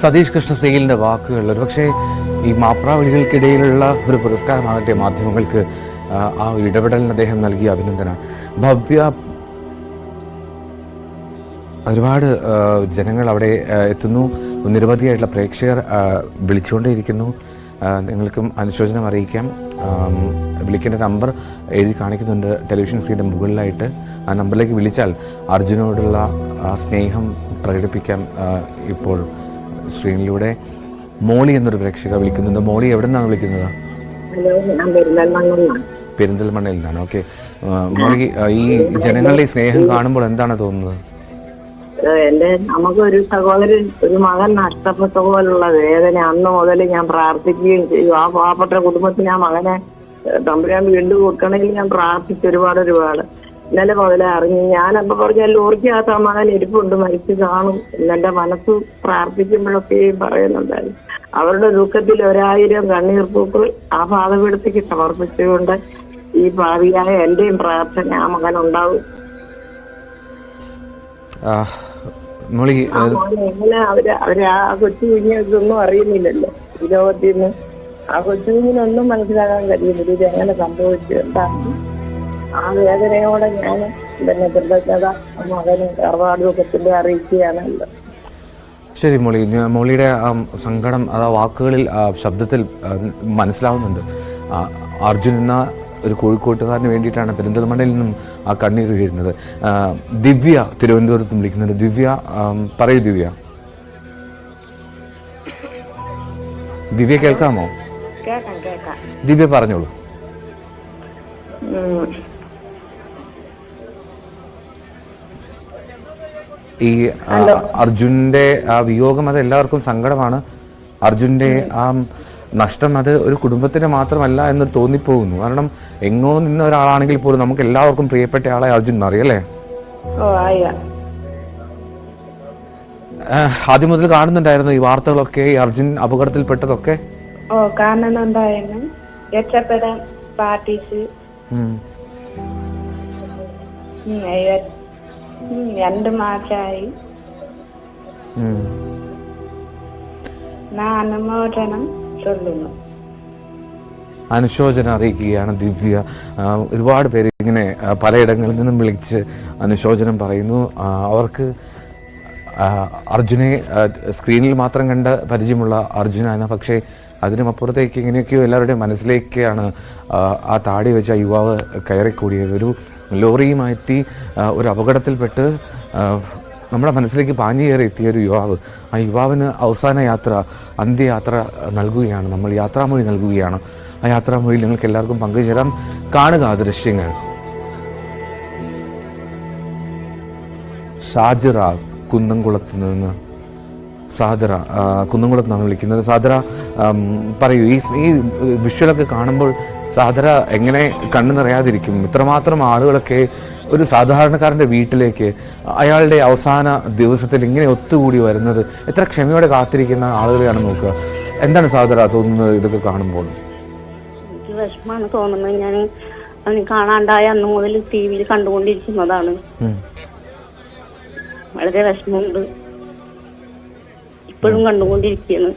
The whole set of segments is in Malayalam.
സതീഷ് കൃഷ്ണ സെയിലിന്റെ വാക്കുകൾ ഒരുപക്ഷെ ഈ മാപ്രാവഴികൾക്കിടയിലുള്ള ഒരു പുരസ്കാരമാകട്ടെ മാധ്യമങ്ങൾക്ക് ആ, ഒരു ഇടപെടലിന് അദ്ദേഹം നൽകിയ അഭിനന്ദന. ഭവ്യ ഒരുപാട് ജനങ്ങൾ അവിടെ എത്തുന്നു. നിരവധിയായിട്ടുള്ള പ്രേക്ഷകർ വിളിച്ചുകൊണ്ടേയിരിക്കുന്നു. നിങ്ങൾക്കും അനുശോചനം അറിയിക്കാം. വിളിക്കേണ്ട നമ്പർ എഴുതി കാണിക്കുന്നുണ്ട് ടെലിവിഷൻ സ്ക്രീനിന്റെ മുകളിലായിട്ട്. ആ നമ്പറിലേക്ക് വിളിച്ചാൽ അർജുനോടുള്ള ആ സ്നേഹം പ്രകടിപ്പിക്കാം ഇപ്പോൾ. സ്ക്രീനിലൂടെ മോളി എന്നൊരു പ്രേക്ഷക വിളിക്കുന്നുണ്ട്. മോളി എവിടെ നിന്നാണ് വിളിക്കുന്നത് പെരിന്തൽമണ്ണയിൽ നിന്നാണ്. ഓക്കെ. മോളി ഈ ജനങ്ങളുടെ സ്നേഹം കാണുമ്പോൾ എന്താണ് തോന്നുന്നത്? എന്റെ നമുക്കൊരു സഹോദരൻ ഒരു മകൻ നഷ്ടപ്പെട്ട പോലുള്ള വേദന അന്ന് മുതൽ ഞാൻ പ്രാർത്ഥിക്കുകയും ചെയ്യും ആ പാവപ്പെട്ട കുടുംബത്തിന് ആ മകനെ തമ്പുരാൻ വീണ്ടും കൊടുക്കണമെങ്കിൽ ഞാൻ പ്രാർത്ഥിച്ചു ഒരുപാട് ഒരുപാട്. ഇന്നലെ മുതലേ അറിഞ്ഞു ഞാനപ്പോ പറഞ്ഞ ലോറിക്കകത്ത് ആ മകൻ ഇരിപ്പുണ്ട് മരിച്ചു കാണും. എന്നെ മനസ്സ് പ്രാർത്ഥിക്കുമ്പോഴൊക്കെയും പറയുന്നുണ്ടായിരുന്നു. അവരുടെ ദുഃഖത്തിൽ ഒരായിരം കണ്ണീർ പൂക്കൾ ആ പാതപീഠത്തേക്ക് സമർപ്പിച്ചുകൊണ്ട് ഈ ഭാവിയായ എന്റെയും പ്രാർത്ഥന ആ മകൻ ഉണ്ടാവും. എങ്ങനെ അവർ അവർ ആ കൊച്ചു കുഞ്ഞിനൊന്നും അറിയുന്നില്ലല്ലോ. ഈ ലോകത്തിൽ നിന്ന് ആ കൊച്ചു കുഞ്ഞിനൊന്നും മനസ്സിലാക്കാൻ കഴിയുന്നില്ല. ഇത് എങ്ങനെ സംഭവിച്ചു? എന്താണ്? ആ വേദനയോടെ ഞാൻ പിന്നെ കൃതജ്ഞത മകന് കർവാടൂക്കത്തിന്റെ അറിയിക്കുകയാണല്ലോ ശരി മോളി. മോളിയുടെ സങ്കടം അത് വാക്കുകളിൽ ആ ശബ്ദത്തിൽ മനസ്സിലാവുന്നുണ്ട്. അർജുൻ എന്ന ഒരു കോഴിക്കോട്ടുകാരന് വേണ്ടിയിട്ടാണ് പെരിന്തൽമണ്ണയിൽ നിന്നും ആ കണ്ണീർ വീഴുന്നത്. ദിവ്യ തിരുവനന്തപുരത്ത് വിളിക്കുന്നുണ്ട്. ദിവ്യ പറയൂ ദിവ്യ. ദിവ്യ കേൾക്കാമോ? ദിവ്യ പറഞ്ഞോളൂ. ഈ അർജുന്റെ ആ വിയോഗം അത് എല്ലാവർക്കും സങ്കടമാണ്. അർജുന്റെ ആ നഷ്ടം അത് ഒരു കുടുംബത്തിന് മാത്രമല്ല എന്ന് തോന്നിപ്പോകുന്നു. കാരണം എങ്ങോ നിന്ന ഒരാളാണെങ്കിൽ പോലും നമുക്ക് എല്ലാവർക്കും പ്രിയപ്പെട്ട ആളെ അർജുൻ ആ, ആദ്യം മുതൽ കാണുന്നുണ്ടായിരുന്നു ഈ വാർത്തകളൊക്കെ ഈ അർജുൻ അപകടത്തിൽപ്പെട്ടതൊക്കെ? ഓ കാണുന്നുണ്ടായിരുന്നു. രക്ഷപ്പെടാൻ രണ്ട് മാസമായി അനുമോദനം ചൊല്ലുന്നു. അനുശോചനം അറിയിക്കുകയാണ് ദിവ്യ. ഒരുപാട് പേര് ഇങ്ങനെ പലയിടങ്ങളിൽ നിന്നും വിളിച്ച് അനുശോചനം പറയുന്നു. അവർക്ക് അർജുനെ സ്ക്രീനിൽ മാത്രം കണ്ട പരിചയമുള്ള അർജുനാണ്. പക്ഷേ അതിനും അപ്പുറത്തേക്ക് ഇങ്ങനെയൊക്കെയോ എല്ലാവരുടെയും മനസ്സിലേക്കാണ് ആ, താടി വെച്ച യുവാവ് കയറിക്കൂടിയത്. ഒരു ലോറിയുമാറ്റി ഒരു അപകടത്തിൽപ്പെട്ട് നമ്മുടെ മനസ്സിലേക്ക് പാഞ്ഞു കയറി എത്തിയ ഒരു യുവാവ്. ആ യുവാവിന് അവസാന യാത്ര അന്ത്യയാത്ര നൽകുകയാണ്. നമ്മൾ യാത്രാമൊഴി നൽകുകയാണ്. ആ യാത്രാമൊഴിയിൽ നിങ്ങൾക്ക് എല്ലാവർക്കും പങ്കുചേരാം. കാണുക ആ ദൃശ്യങ്ങൾ. ഷാജിറ കുന്നംകുളത്ത് നിന്ന് സാദറ കുന്നംകുളത്ത് നിന്നാണ് വിളിക്കുന്നത്. സാദറ പറയൂ ഈ ഈ വിഷ്വലൊക്കെ കാണുമ്പോൾ സാദറ എങ്ങനെ കണ്ണു നിറയാതിരിക്കും? ഇത്രമാത്രം ആളുകളൊക്കെ ഒരു സാധാരണക്കാരന്റെ വീട്ടിലേക്ക് അയാളുടെ അവസാന ദിവസത്തിൽ ഇങ്ങനെ ഒത്തുകൂടി വരുന്നത് എത്ര ക്ഷമയോടെ കാത്തിരിക്കുന്ന ആളുകളെയാണ് നോക്കുക. എന്താണ് സാദറ തോന്നുന്നത് ഇതൊക്കെ കാണുമ്പോൾ? എനിക്ക് വിഷമാണ് തോന്നുന്നത്. ഞാൻ അവന് കാണാണ്ടായ അന്ന് മുതൽ ടി വിയിൽ കണ്ടുകൊണ്ടിരിക്കുന്നതാണ്. വളരെ വിഷമമുണ്ട്. ഇപ്പോഴും കണ്ടുകൊണ്ടിരിക്കുകയാണ്.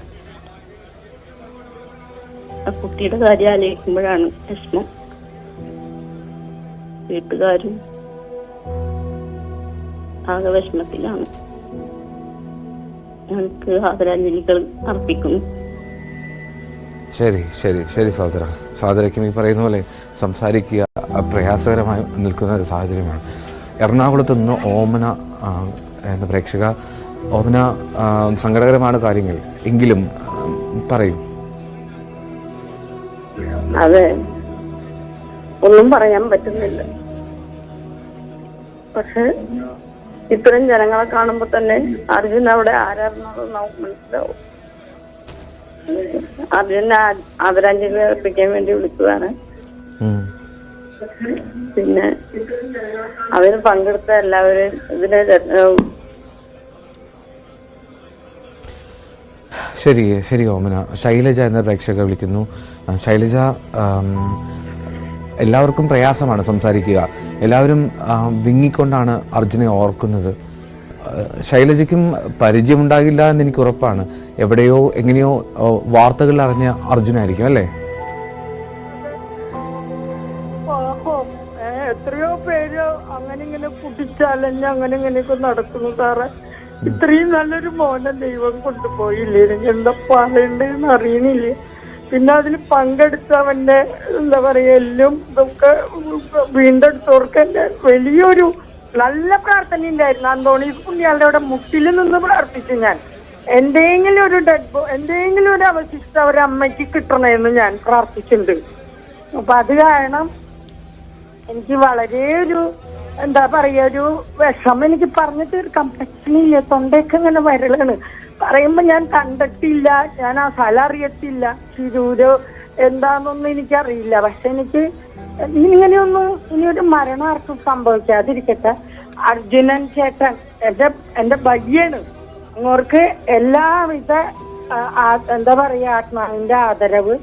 ആ കുട്ടിയുടെ കാര്യം ആലോചിക്കുമ്പോഴാണ് വിഷമം. വീട്ടുകാരും ആകെ വിഷമത്തിലാണ്. ഞങ്ങൾക്ക് ആദരാഞ്ജലികൾ അർപ്പിക്കുന്നു. ശരി ശരി ശരി സഹോദര സാദരയ്ക്കും ഈ പറയുന്ന പോലെ സംസാരിക്കുക പ്രയാസകരമായി നിൽക്കുന്ന ഒരു സാഹചര്യമാണ്. എറണാകുളത്ത് നിന്ന് ഓമന എന്ന പ്രേക്ഷക ഓമന സങ്കടകരമാണ് കാര്യങ്ങൾ. എങ്കിലും പറയും. അതെ. ഒന്നും പറയാൻ പറ്റുന്നില്ല. പക്ഷെ ഇത്രയും ജനങ്ങളെ കാണുമ്പോ തന്നെ അർജുൻ അവിടെ ആരായിരുന്നത് നമുക്ക് മനസ്സിലാവും. അർജുനെ ആദരാഞ്ജലി അർപ്പിക്കാൻ വേണ്ടി വിളിച്ചതാണ്. പിന്നെ അതിന് പങ്കെടുത്ത എല്ലാവരും ഇതിന് ശരി ശരി ഓമന. ശൈലജ എന്ന പ്രേക്ഷക വിളിക്കുന്നു. ശൈലജ എല്ലാവർക്കും പ്രയാസമാണ് സംസാരിക്കുക. എല്ലാവരും വിങ്ങിക്കൊണ്ടാണ് അർജുനെ ഓർക്കുന്നത്. ശൈലജയ്ക്കും പരിചയമുണ്ടാകില്ല എന്ന് എനിക്ക് ഉറപ്പാണ് എവിടെയോ എങ്ങനെയോ വാർത്തകൾ അറിഞ്ഞ അർജുനായിരിക്കും അല്ലേ. എത്രയോ പേര് അങ്ങനെ ഇങ്ങനെ കുട്ടിച്ചാലഞ്ഞ് അങ്ങനെ ഇങ്ങനെയൊക്കെ നടക്കുന്നു സാറേ. ഇത്രയും നല്ലൊരു മോനെ ദൈവം കൊണ്ടുപോയില്ലേ? എനിക്ക് എന്താ പറയണ്ടെന്ന് അറിയണില്ല? പിന്നെ അതിൽ പങ്കെടുത്തവന്റെ എന്താ പറയാ എല്ലാം ഇതൊക്കെ വീണ്ടെടുത്തവർക്ക് എന്റെ വലിയൊരു നല്ല പ്രാർത്ഥന ഉണ്ടായിരുന്നു. അന്തോണി പുണ്യാളുടെ അവിടെ മുട്ടിൽ നിന്ന് പ്രാർത്ഥിച്ചു ഞാൻ. എന്തെങ്കിലും ഒരു ഡെഡ് ബോ എന്തെങ്കിലും ഒരു അവശിഷ്ടം അവരമ്മയ്ക്ക് കിട്ടണമെന്ന് ഞാൻ പ്രാർത്ഥിച്ചിട്ടുണ്ട്. അപ്പൊ അത് കാരണം എനിക്ക് വളരെ ഒരു എന്താ പറയാ ഒരു വിഷമം. എനിക്ക് പറഞ്ഞു തീർക്കാൻ പറ്റുന്നില്ല തൊണ്ടയൊക്കെ ഇങ്ങനെ വരളാണ് പറയുമ്പോ ഞാൻ കണ്ടിട്ടില്ല. ഞാൻ ആ സ്ഥലം അറിയത്തില്ല. ശിരൂര് എന്താന്നൊന്നും എനിക്കറിയില്ല. പക്ഷെ എനിക്ക് ഇനിങ്ങനെയൊന്നും ഇനി ഒരു മരണം ആർക്കും സംഭവിക്കാതിരിക്കട്ടെ. അർജുനൻ ചേട്ടൻ എന്റെ എന്റെ ഭയ്യാണ് അങ്ങോർക്ക് എല്ലാവിധ എന്താ പറയാ ആത്മാവിന്റെ ആദരവ്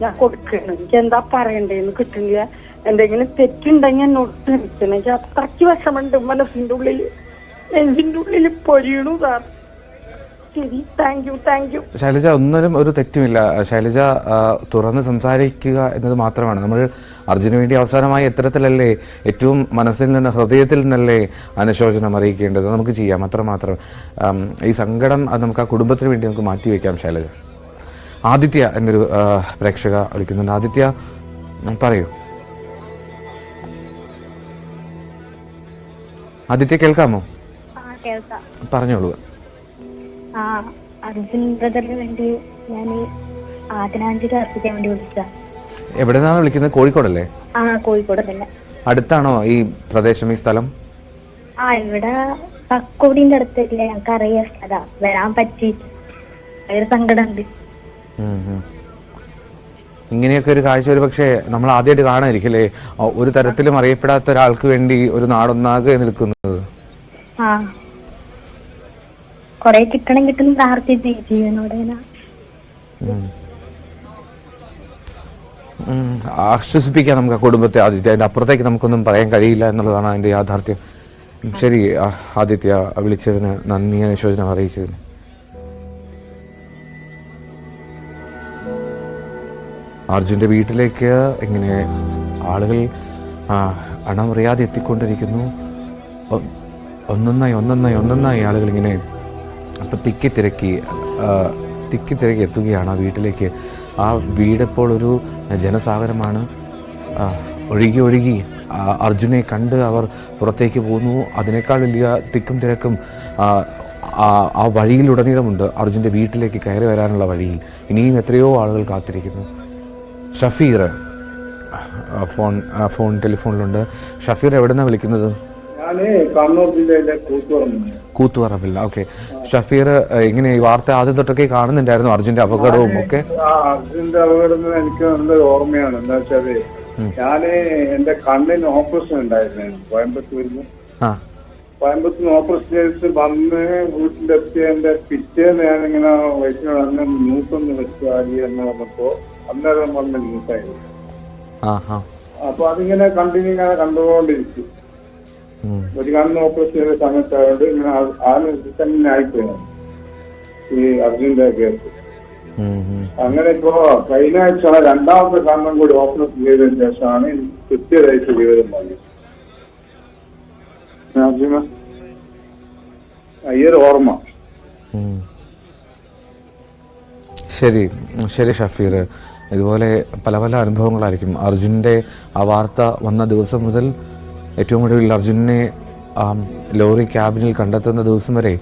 ഞാൻ കൊടുക്കണം എനിക്ക് എന്താ പറയണ്ടേന്ന് കിട്ടുന്നില്ല. എന്തെങ്കിലും തെറ്റുണ്ടെങ്കിൽ എന്നോട് ക്ഷമിക്കണം. എനിക്ക് അത്രയ്ക്ക് വിഷമുണ്ട് മനസ്സിന്റെ ഉള്ളിൽ നെഞ്ചിന്റെ ഉള്ളിൽ പൊരിയണു സാർ. ശൈലജ ഒന്നിനും ഒരു തെറ്റുമില്ല. ശൈലജ തുറന്ന് സംസാരിക്കുക എന്നത് മാത്രമാണ്. നമ്മൾ അർജുന് വേണ്ടി അവസാനമായി എത്തരത്തിലല്ലേ ഏറ്റവും മനസ്സിൽ നിന്ന് ഹൃദയത്തിൽ നിന്നല്ലേ അനുശോചനം അറിയിക്കേണ്ടത്? നമുക്ക് ചെയ്യാം. അത്രമാത്രം ഈ സങ്കടം അത് നമുക്ക് ആ കുടുംബത്തിന് വേണ്ടി നമുക്ക് മാറ്റിവെക്കാം ശൈലജ. ആദിത്യ എന്നൊരു പ്രേക്ഷക വിളിക്കുന്നുണ്ട്. ആദിത്യ പറയൂ. ആദിത്യ കേൾക്കാമോ? കേൾക്കാം. പറഞ്ഞോളൂ. ആ അർജുൻ ബ്രദറിന് വേണ്ടി ഞാൻ ആദരാഞ്ജലി അർപ്പിക്കാൻ വേണ്ടി വിളിച്ച എവിടെ നിന്നാണ് വിളിക്കുന്നത്? കോഴിക്കോടല്ലേ? ആ കോഴിക്കോട് തന്നെ. അടുത്താണോ ഈ പ്രദേശം ഈ സ്ഥലം? ആ ഇവിടെ അടുത്തില്ലേ? ഞങ്ങൾക്ക് അറിയാം സ്ഥലം വരാൻ പറ്റി സങ്കടമുണ്ട്. ഇങ്ങനെയൊക്കെ ഒരു കാഴ്ച ഒരു പക്ഷേ നമ്മൾ ആദ്യമായിട്ട് കാണാതിരിക്കില്ലേ ഒരു തരത്തിലും അറിയപ്പെടാത്ത ഒരാൾക്ക് വേണ്ടി ഒരു നാടൊന്നാകെ നിൽക്കുന്നത്. കൊറേ കിട്ടണം കിട്ടണം പ്രാർത്ഥിച്ചു ജീവനോടെ ഇങ്ങനെ. ഉം. ആശ്വസിപ്പിക്കാൻ നമുക്ക് ആ കുടുംബത്തെ ആദിത്യ അതിന്റെ അപ്പുറത്തേക്ക് നമുക്കൊന്നും പറയാൻ കഴിയില്ല എന്നുള്ളതാണ് അതിന്റെ യാഥാർത്ഥ്യം. ശരി ആദിത്യ വിളിച്ചതിന് നന്ദി അനുശോചനം അറിയിച്ചതിന്. അർജുന്റെ വീട്ടിലേക്ക് ഇങ്ങനെ ആളുകൾ അണമറിയാതെ എത്തിക്കൊണ്ടിരിക്കുന്നു. ഒന്നൊന്നായി ഒന്നൊന്നായി ഒന്നൊന്നായി ആളുകൾ ഇങ്ങനെ അപ്പം തിക്കി തിരക്കി തിക്കി തിരക്കി എത്തുകയാണ് ആ വീട്ടിലേക്ക്. ആ വീടിപ്പോൾ ഒരു ജനസാഗരമാണ്. ഒഴുകി ഒഴുകി അർജുനെ കണ്ട് അവർ പുറത്തേക്ക് പോകുന്നു. അതിനേക്കാൾ വലിയ തിക്കും തിരക്കും ആ വഴിയിലുടനീളമുണ്ട് അർജുന്റെ വീട്ടിലേക്ക് കയറി വരാനുള്ള വഴിയിൽ. ഇനിയും എത്രയോ ആളുകൾ കാത്തിരിക്കുന്നു. ഷഫീർ. ഫോൺ ഫോൺ ടെലിഫോണിലുണ്ട്. ഷഫീർ എവിടെ നിന്നാണ് വിളിക്കുന്നത് കൂത്തുപറമ്പില്ല ഓക്കെ. ഷഫീർ ഇങ്ങനെ ഈ വാർത്ത ആദ്യം തൊട്ടൊക്കെ കാണുന്നുണ്ടായിരുന്നു അർജുന്റെ അപകടവും ഒക്കെ. അർജുന്റെ അപകടം എനിക്ക് നല്ല ഓർമ്മയാണ്. എന്താ വെച്ചാൽ ഞാൻ എന്റെ കണ്ണിന് ഓപ്പറേഷൻ ഉണ്ടായിരുന്നു കോയമ്പത്തൂരിൽ കോയമ്പത്തൂർ ഓപ്പറേഷൻ ചെയ്ത് വന്ന് വീട്ടിലെത്തിയ എന്റെ പിറ്റേന്ന് ഞാനിങ്ങനെ വയസ്സിനോട് അങ്ങനെ ന്യൂസൊന്ന് വെച്ചു ആര്യ എന്ന് പറഞ്ഞപ്പോ അന്നേരം വന്ന് ആ അപ്പൊ അതിങ്ങനെ കണ്ടിന്യൂ ഇങ്ങനെ കണ്ടുകൊണ്ടിരിക്കും. ഒരു കണ്ണ് ഓപ്പറേഷൻ ചെയ്ത സമയത്തായോണ്ട് ഇങ്ങനെ ആ- ആ തന്നെ ആയിപ്പോയി. ഈ അർജുന്റെ കേസ്. അങ്ങനെ ഇപ്പോ കഴിഞ്ഞ ആഴ്ച രണ്ടാമത്തെ കണ്ണും കൂടി ഓപ്പറേഷൻ ചെയ്തതിനു ശേഷമാണ് കൃത്യതായിട്ട് വിവരം അർജുന അയ്യൊരു ഓർമ്മ. ശരി ശരി ഷഫീർ. ഇതുപോലെ പല പല അനുഭവങ്ങളായിരിക്കും. അർജുന്റെ ആ വാർത്ത വന്ന ദിവസം മുതൽ ഏറ്റവും ഒടുവിൽ അർജുനെ ലോറി ക്യാബിനിൽ കണ്ടെത്തുന്ന ദിവസം വരെ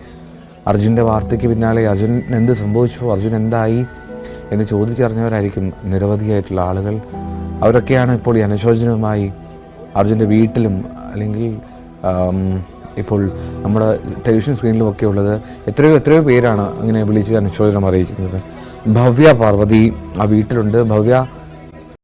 അർജുന്റെ വാർത്തയ്ക്ക് പിന്നാലെ അർജുൻ എന്ത് സംഭവിച്ചു അർജുൻ എന്തായി എന്ന് ചോദിച്ചറിഞ്ഞവരായിരിക്കും നിരവധിയായിട്ടുള്ള ആളുകൾ. അവരൊക്കെയാണ് ഇപ്പോൾ ഈ അനുശോചനവുമായി അർജുന്റെ വീട്ടിലും അല്ലെങ്കിൽ ഇപ്പോൾ നമ്മുടെ ടെലിവിഷൻ സ്ക്രീനിലും ഒക്കെ ഉള്ളത് എത്രയോ എത്രയോ പേരാണ് അങ്ങനെ വിളിച്ച് അനുശോചനം അറിയിക്കുന്നത്. ഭവ്യ പാർവതി ആ വീട്ടിലുണ്ട്. ഭവ്യ